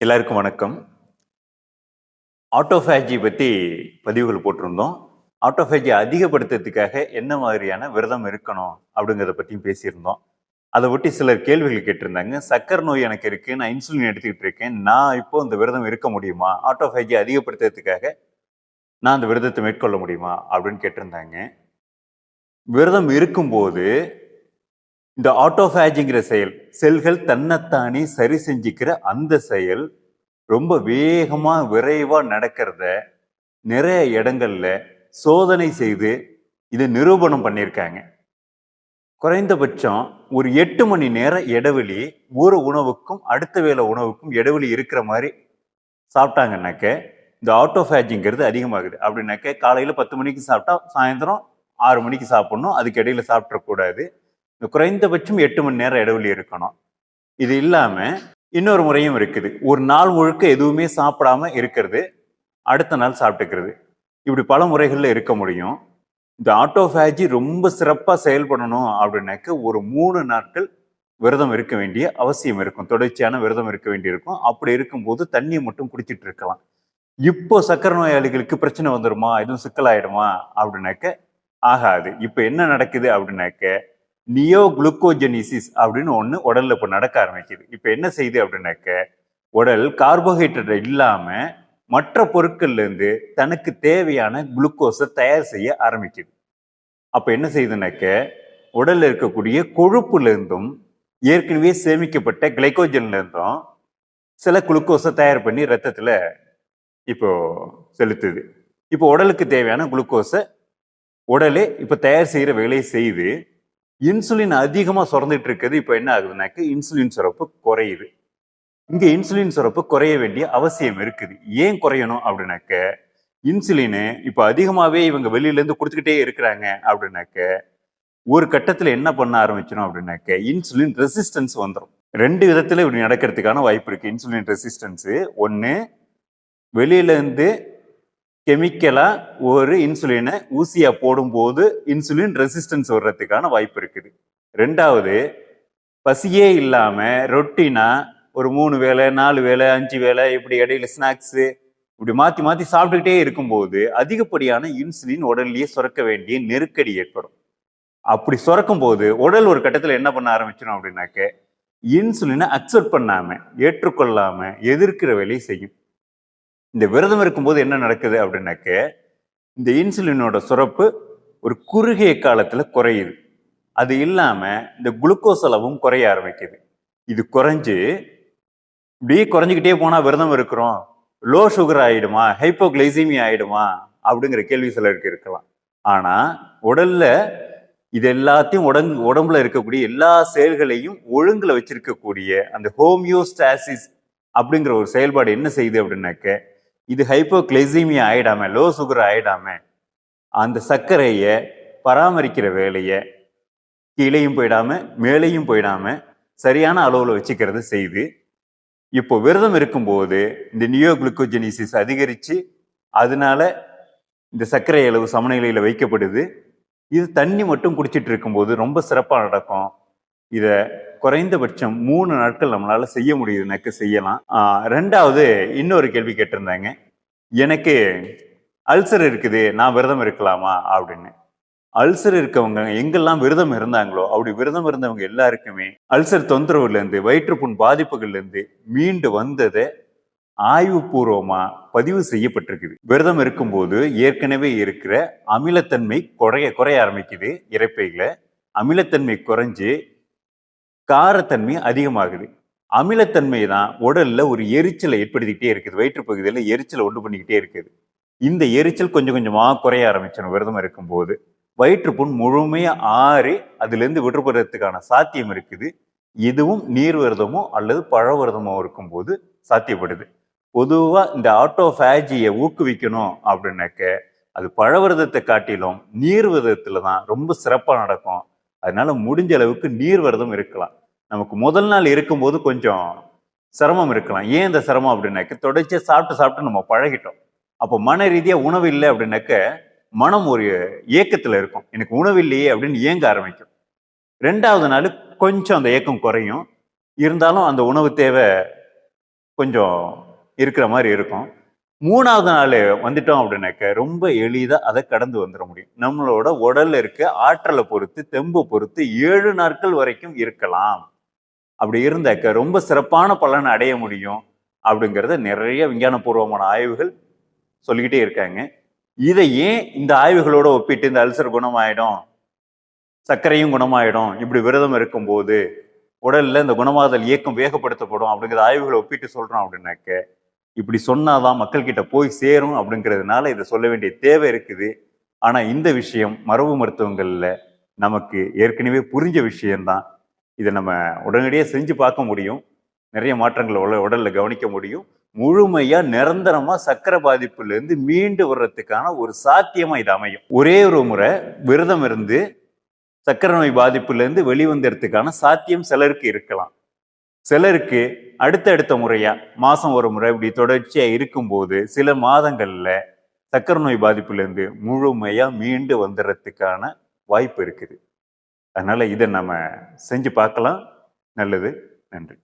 எல்லாருக்கும் வணக்கம். ஆட்டோஃபேஜி பற்றி பதிவுகள் போட்டிருந்தோம். ஆட்டோஃபேஜி அதிகப்படுத்துறதுக்காக என்ன மாதிரியான விரதம் இருக்கணும் அப்படிங்கிறத பற்றியும் பேசியிருந்தோம். அதை ஒட்டி சிலர் கேள்விகள் கேட்டிருந்தாங்க. சக்கரை நோய் எனக்கு இருக்குது நான் இன்சுலின் எடுத்துக்கிட்டு இருக்கேன். நான் இப்போ இந்த விரதம் இருக்க முடியுமா? ஆட்டோஃபேஜி அதிகப்படுத்துறதுக்காக நான் அந்த விரதத்தை மேற்கொள்ள முடியுமா? அப்படின்னு கேட்டிருந்தாங்க. விரதம் இருக்கும்போது இந்த ஆட்டோஃபேஜிங்கிற செயல் செல்கள் தன்னைத்தானே சரி செஞ்சுக்கிற அந்த செயல் ரொம்ப வேகமாக விரைவாக நடக்கிறத நிறைய இடங்கள்ல சோதனை செய்து இதை நிரூபணம் பண்ணியிருக்காங்க. குறைந்தபட்சம் ஒரு எட்டு மணி நேரம் இடைவெளி ஒரு உணவுக்கும் அடுத்த வேளை உணவுக்கும் இடைவெளி இருக்கிற மாதிரி சாப்பிட்டாங்கன்னாக்க இந்த ஆட்டோஃபேஜிங்கிறது அதிகமாகுது. அப்படின்னாக்க காலையில் பத்து மணிக்கு சாப்பிட்டா சாயந்தரம் ஆறு மணிக்கு சாப்பிட்ணும் அதுக்கு இடையில சாப்பிடக்கூடாது. இந்த குறைந்தபட்சம் எட்டு மணி நேரம் இடைவெளி இருக்கணும். இது இல்லாம இன்னொரு முறையும் இருக்குது. ஒரு நாள் முழுக்க எதுவுமே சாப்பிடாம இருக்கிறது அடுத்த நாள் சாப்பிட்டுக்கிறது. இப்படி பல முறைகள்ல இருக்க முடியும். இந்த ஆட்டோஃபேஜி ரொம்ப சிறப்பாக செயல்படணும் அப்படின்னாக்க ஒரு மூணு நாட்கள் விரதம் இருக்க வேண்டிய அவசியம் இருக்கும். தொடர்ச்சியான விரதம் இருக்க வேண்டியிருக்கும் அப்படி இருக்கும்போது தண்ணியை மட்டும் குடிச்சிட்டு இருக்கலாம். இப்போ சக்கரை நோயாளிகளுக்கு பிரச்சனை வந்துருமா? எதுவும் சிக்கலாயிடுமா? அப்படின்னாக்க ஆகாது. இப்போ என்ன நடக்குது அப்படின்னாக்க நியோ குளுக்கோஜெனிசிஸ் அப்படின்னு ஒன்று உடலில் இப்போ நடக்க ஆரம்பிக்குது. இப்போ என்ன செய்யுது அப்படின்னாக்க உடல் கார்போஹைட்ரேட் இல்லாமல் மற்ற பொருட்கள்லேருந்து தனக்கு தேவையான குளுக்கோஸை தயார் செய்ய ஆரம்பிக்குது. அப்போ என்ன செய்யுதுனாக்க உடலில் இருக்கக்கூடிய கொழுப்புலேருந்தும் ஏற்கனவே சேமிக்கப்பட்ட கிளைக்கோஜன்லேருந்தும் சில குளுக்கோஸை தயார் பண்ணி ரத்தத்தில் இப்போ செலுத்துது. இப்போ உடலுக்கு தேவையான குளுக்கோஸை உடலே இப்போ தயார் செய்கிற வேலையை செய்து இன்சுலின் அதிகமாக சுரந்துட்டு இருக்குது இப்போ என்ன ஆகுதுனாக்க இன்சுலின் சுரப்பு குறையுது. இங்கே இன்சுலின் சுரப்பு குறைய வேண்டிய அவசியம் இருக்குது. ஏன் குறையணும் அப்படின்னாக்க இன்சுலினு இப்போ அதிகமாகவே இவங்க வெளியிலேருந்து கொடுத்துக்கிட்டே இருக்கிறாங்க அப்படின்னாக்க ஒரு கட்டத்தில் என்ன பண்ண ஆரம்பிச்சிடும் அப்படின்னாக்க இன்சுலின் ரெசிஸ்டன்ஸ் வந்துடும் ரெண்டு விதத்தில் இப்படி நடக்கிறதுக்கான வாய்ப்பு இருக்குது இன்சுலின் ரெசிஸ்டன்ஸு ஒன்று வெளியிலேருந்து கெமிக்கலாக கெமிக்கலா ஒரு இன்சுலினை ஊசியா போடும்போது இன்சுலின் ரெசிஸ்டன்ஸ் வர்றதுக்கான வாய்ப்பு இருக்குது. ரெண்டாவது பசியே இல்லாம ரொட்டினா ஒரு மூணு வேளை நாலு வேளை அஞ்சு வேளை இப்படி இடையில ஸ்நாக்ஸு இப்படி மாத்தி மாத்தி சாப்பிட்டுக்கிட்டே இருக்கும்போது அதிகப்படியான இன்சுலின் உடல்லயே சுரக்க வேண்டிய நெருக்கடி ஏற்படும். அப்படி சுரக்கும் போது உடல் ஒரு கட்டத்துல என்ன பண்ண ஆரம்பிச்சிடும் அப்படின்னாக்க இன்சுலினை அக்செப்ட் பண்ணாம ஏற்றுக்கொள்ளாம எதிர்க்கிற வேலையை செய்யும். இந்த விரதம் இருக்கும்போது என்ன நடக்குது அப்படின்னாக்க இந்த இன்சுலினோட சுரப்பு ஒரு குறுகிய காலத்தில் குறையுது. அது இல்லாமல் இந்த குளுக்கோஸ் அளவும் குறைய ஆரம்பிக்குது. இது குறைஞ்சு இப்படியே குறைஞ்சிக்கிட்டே போனால் விரதம் இருக்கிறோம். லோ சுகர் ஆகிடுமா ஹைப்போகிளைசிமி ஆகிடுமா அப்படிங்கிற கேள்வி சிலருக்கு இருக்கலாம். ஆனால் உடலில் இது எல்லாத்தையும் உடம்பு உடம்புல இருக்கக்கூடிய எல்லா செயல்களையும் ஒழுங்குல வச்சிருக்கக்கூடிய அந்த ஹோமியோஸ்டாசிஸ் அப்படிங்கிற ஒரு செயல்பாடு என்ன செய்யுது அப்படின்னாக்க இது ஹைப்போகிளைசீமியா ஆகிடாம லோ சுகர் ஆகிடாம அந்த சர்க்கரையை பராமரிக்கிற வேலையை கீழேயும் போயிடாம மேலேயும் போயிடாம சரியான அளவில் வச்சுக்கிறது செய்து இப்போ விரதம் இருக்கும்போது இந்த நியோ குளுக்கோஜெனிசிஸ் அதிகரித்து அதனால இந்த சர்க்கரை அளவு சமநிலையில் வைக்கப்படுது. இது தண்ணி மட்டும் குடிச்சிட்டு இருக்கும்போது ரொம்ப சிறப்பாக நடக்கும். இதை குறைந்தபட்சம் மூணு நாட்கள் நம்மளால செய்ய முடியுதுனாக்க செய்யலாம். ரெண்டாவது இன்னொரு கேள்வி கேட்டிருந்தாங்க. எனக்கு அல்சர் இருக்குது நான் விரதம் இருக்கலாமா? அப்படின்னு. அல்சர் இருக்கவங்க எங்கெல்லாம் விரதம் இருந்தாங்களோ அப்படி விரதம் இருந்தவங்க எல்லாருக்குமே அல்சர் தொந்தரவுலேருந்து வயிற்றுப்புண் பாதிப்புகள்லேருந்து மீண்டு வந்ததை ஆய்வுபூர்வமா பதிவு செய்யப்பட்டிருக்குது. விரதம் இருக்கும்போது ஏற்கனவே இருக்கிற அமிலத்தன்மை குறைய குறைய ஆரம்பிக்குது. இறைப்பையில அமிலத்தன்மை குறைஞ்சு காரத்தன்மை அதிகமாகுது. அமிலத்தன்மை தான் உடலில் ஒரு எரிச்சலை ஏற்படுத்திக்கிட்டே இருக்குது. வயிற்றுப்பகுதியில் எரிச்சலை உண்டு பண்ணிக்கிட்டே இருக்குது. இந்த எரிச்சல் கொஞ்சம் கொஞ்சமாக குறைய ஆரம்பிச்சிடும். விரதம் இருக்கும்போது வயிற்றுப்புண் முழுமையாக ஆறி அதுலேருந்து விடுபடுறதுக்கான சாத்தியம் இருக்குது. இதுவும் நீர் விரதமோ அல்லது பழ விரதமோ இருக்கும்போது சாத்தியப்படுது. பொதுவாக இந்த ஆட்டோஃபேஜியை ஊக்குவிக்கணும் அப்படின்னாக்க அது பழ விரதத்தை காட்டிலும் நீர் விரதத்தில் தான் ரொம்ப சிறப்பாக நடக்கும். அதனால முடிஞ்ச அளவுக்கு நீர் விரதம் இருக்கலாம். நமக்கு முதல் நாள் இருக்கும்போது கொஞ்சம் சிரமம் இருக்கலாம். ஏன் இந்த சிரமம் அப்படின்னாக்க தொடர்ச்சியா சாப்பிட்டு சாப்பிட்டு நம்ம பழகிட்டோம். அப்போ மன ரீதியாக உணவு இல்லை அப்படின்னாக்க மனம் ஒரு ஏக்கத்தில் இருக்கும். எனக்கு உணவு இல்லையே அப்படின்னு ஏங்க ஆரம்பிக்கும். ரெண்டாவது நாள் கொஞ்சம் அந்த ஏக்கம் குறையும். இருந்தாலும் அந்த உணவு தேவை கொஞ்சம் இருக்கிற மாதிரி இருக்கும். மூணாவது நாள் வந்துட்டோம் அப்படின்னாக்க ரொம்ப எளிதாக அதை கடந்து வந்துட முடியும். நம்மளோட உடல்ல இருக்க ஆற்றலை பொறுத்து தெம்பை பொறுத்து ஏழு நாட்கள் வரைக்கும் இருக்கலாம். அப்படி இருந்தாக்க ரொம்ப சிறப்பான பலனை அடைய முடியும் அப்படிங்கிறத நிறைய விஞ்ஞானபூர்வமான ஆய்வுகள் சொல்லிக்கிட்டே இருக்காங்க. இதை ஏன் இந்த ஆய்வுகளோட ஒப்பிட்டு இந்த அல்சர் குணமாயிடும் சர்க்கரையும் குணமாயிடும் இப்படி விரதம் இருக்கும்போது உடல்ல இந்த குணமாதல் இயக்கம் வேகப்படுத்தப்படும் அப்படிங்கிற ஆய்வுகளை ஒப்பிட்டு சொல்றோம் அப்படின்னாக்க இப்படி சொன்னாதான் மக்கள்கிட்ட போய் சேரும் அப்படிங்கிறதுனால இதை சொல்ல வேண்டிய தேவை இருக்குது. ஆனா இந்த விஷயம் மரபு மருத்துவங்கள்ல நமக்கு ஏற்கனவே புரிஞ்ச விஷயம்தான். இதை நம்ம உடனடியாக செஞ்சு பார்க்க முடியும். நிறைய மாற்றங்களை உள்ள உடல்ல கவனிக்க முடியும். முழுமையா நிரந்தரமா சக்கரை பாதிப்புல இருந்து மீண்டு வர்றதுக்கான ஒரு சாத்தியமா இது அமையும். ஒரே ஒரு முறை விரதம் இருந்து சக்கரை நோய் பாதிப்புல இருந்து வெளிவந்தறதுக்கான சாத்தியம் சிலருக்கு இருக்கலாம். சிலருக்கு அடுத்தடுத்த முறையா மாசம் ஒரு முறை இப்படி தொடர்ச்சியா இருக்கும்போது சில மாதங்கள்ல சக்கரை நோய் பாதிப்புல இருந்து முழுமையா மீண்டு வந்துடுறதுக்கான வாய்ப்பு இருக்குது. அதனால இதை நம்ம செஞ்சு பார்க்கலாம். நல்லது. நன்றி.